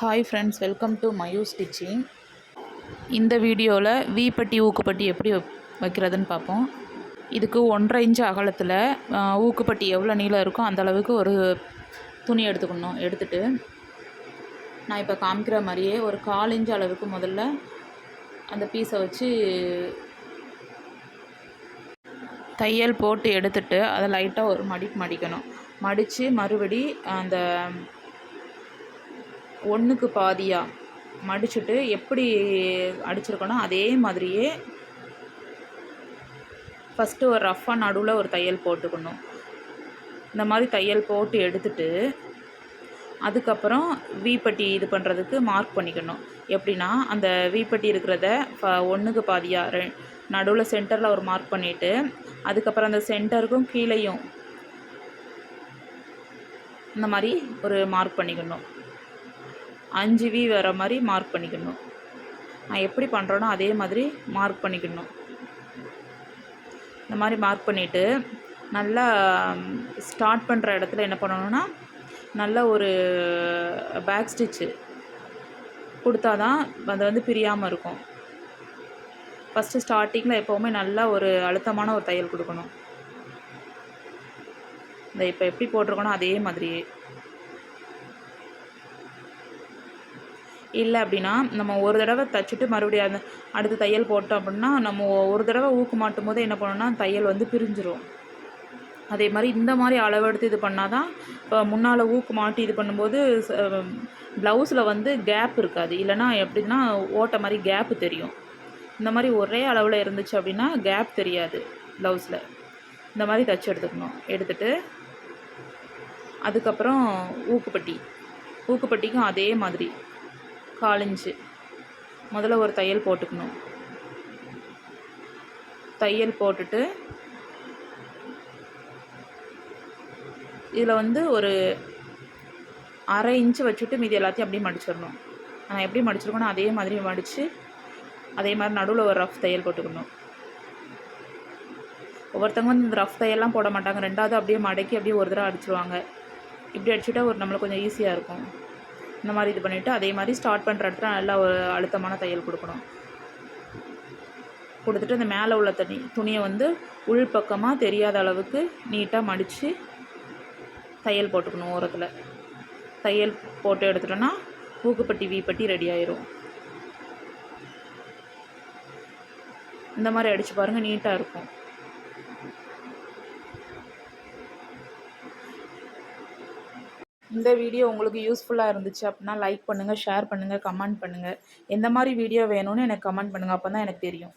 Hi friends welcome to Mayu stitching இந்த வீடியோவில் வீப்பட்டி ஊக்குப்பட்டி எப்படி வைக்கிறதுன்னு பார்ப்போம் இதுக்கு ஒன்றரை இன்ச்சு அகலத்தில் ஊக்குப்பட்டி எவ்வளோ நீளம் இருக்கோ அந்த அளவுக்கு ஒரு துணி எடுத்துக்கணும் எடுத்துட்டு. நான் இப்போ காமிக்கிற மாதிரியே ஒரு கால் இன்ச்சு அளவுக்கு முதல்ல அந்த பீஸை வச்சு தையல் போட்டு எடுத்துட்டு அதை லைட்டாக ஒரு மடிப்பு மடிக்கணும். மடித்து மறுபடி அந்த ஒன்றுக்கு பாதியாக மடிச்சுட்டு எப்படி அடிச்சிருக்கணும் அதே மாதிரியே ஃபஸ்ட்டு ஒரு ரஃப்பாக நடுவில் ஒரு தையல் போட்டுக்கணும். இந்த மாதிரி தையல் போட்டு எடுத்துட்டு அதுக்கப்புறம் வீப்பட்டி இது பண்ணுறதுக்கு மார்க் பண்ணிக்கணும். எப்படின்னா அந்த வீப்பட்டி இருக்கிறத ஒன்றுக்கு பாதியாக ரெ நடுவில் சென்டரில் ஒரு மார்க் பண்ணிவிட்டு அதுக்கப்புறம் அந்த சென்டருக்கும் கீழேயும் இந்த மாதிரி ஒரு மார்க் பண்ணிக்கணும். அஞ்சு வி வர மாதிரி மார்க் பண்ணிக்கணும். நான் எப்படி பண்ணுறேனோ அதே மாதிரி மார்க் பண்ணிக்கணும். இந்த மாதிரி மார்க் பண்ணிவிட்டு நல்லா ஸ்டார்ட் பண்ணுற இடத்துல என்ன பண்ணணும்னா நல்ல ஒரு பேக் ஸ்டிச்சு கொடுத்தா தான் அது வந்து பிரியாமல் இருக்கும். ஃபஸ்ட்டு ஸ்டார்டிங்கில் எப்போவுமே நல்லா ஒரு அழுத்தமான ஒரு தையல் கொடுக்கணும். இந்த இப்போ எப்படி போட்டிருக்கணும் அதே மாதிரியே. இல்லை அப்படின்னா நம்ம ஒரு தடவை தைச்சிட்டு மறுபடியும் அந்த அடுத்து தையல் போட்டோம் அப்படின்னா நம்ம ஒரு தடவை ஊக்கு மாட்டும் போது என்ன பண்ணோம்னா தையல் வந்து பிரிஞ்சிரும். அதே மாதிரி இந்த மாதிரி அளவெடுத்து இது பண்ணால் தான் இப்போ முன்னால் ஊக்கு மாட்டி இது பண்ணும்போது ப்ளவுஸில் வந்து கேப் இருக்காது. இல்லைன்னா எப்படின்னா ஓட்ட மாதிரி கேப்பு தெரியும். இந்த மாதிரி ஒரே அளவில் இருந்துச்சு அப்படின்னா கேப் தெரியாது ப்ளவுஸில். இந்த மாதிரி தச்சு எடுத்துக்கணும். எடுத்துட்டு அதுக்கப்புறம் ஊக்குப்பட்டி. ஊக்குப்பட்டிக்கும் அதே மாதிரி. காலிஞ்சு. முதல்ல ஒரு தையல் போட்டுக்கணும். தையல் போட்டுட்டு இதில் வந்து ஒரு அரை இன்ச்சு வச்சுட்டு மீதி எல்லாத்தையும் அப்படியே மடிச்சிடணும். நான் எப்படி மடிச்சிருக்கணும் அதே மாதிரி மடித்து அதே மாதிரி நடுவில் ஒரு ரஃப் தையல் போட்டுக்கணும். ஒவ்வொருத்தவங்க வந்து இந்த ரஃப் தையல்லாம் போட மாட்டாங்க. ரெண்டாவது அப்படியே மடக்கி அப்படியே ஒரு தடவை அடிச்சிருவாங்க. இப்படி அடிச்சுட்டா ஒரு நம்மளுக்கு கொஞ்சம் ஈஸியாக இருக்கும். இந்த மாதிரி இது பண்ணிவிட்டு அதே மாதிரி ஸ்டார்ட் பண்ணுற இடத்துல நல்லா ஒரு அழுத்தமான தையல் கொடுக்கணும். கொடுத்துட்டு அந்த மேலே உள்ள தண்ணி துணியை வந்து உள் பக்கமாக தெரியாத அளவுக்கு நீட்டாக மடித்து தையல் போட்டுக்கணும் ஓரத்தில். தையல் போட்டு எடுத்துட்டோன்னா பூக்குப்பட்டி வீப்பட்டி ரெடி ஆயிரும். இந்த மாதிரி அடித்து பாருங்கள் நீட்டாக இருக்கும். இந்த வீடியோ உங்களுக்கு யூஸ்ஃபுல்லாக இருந்துச்சு அப்படின்னா லைக் பண்ணுங்கள் ஷேர் பண்ணுங்கள் கமெண்ட் பண்ணுங்கள் எந்த மாதிரி வீடியோ வேணும்னு எனக்கு கமெண்ட் பண்ணுங்கள் அப்போ தான் எனக்கு தெரியும்.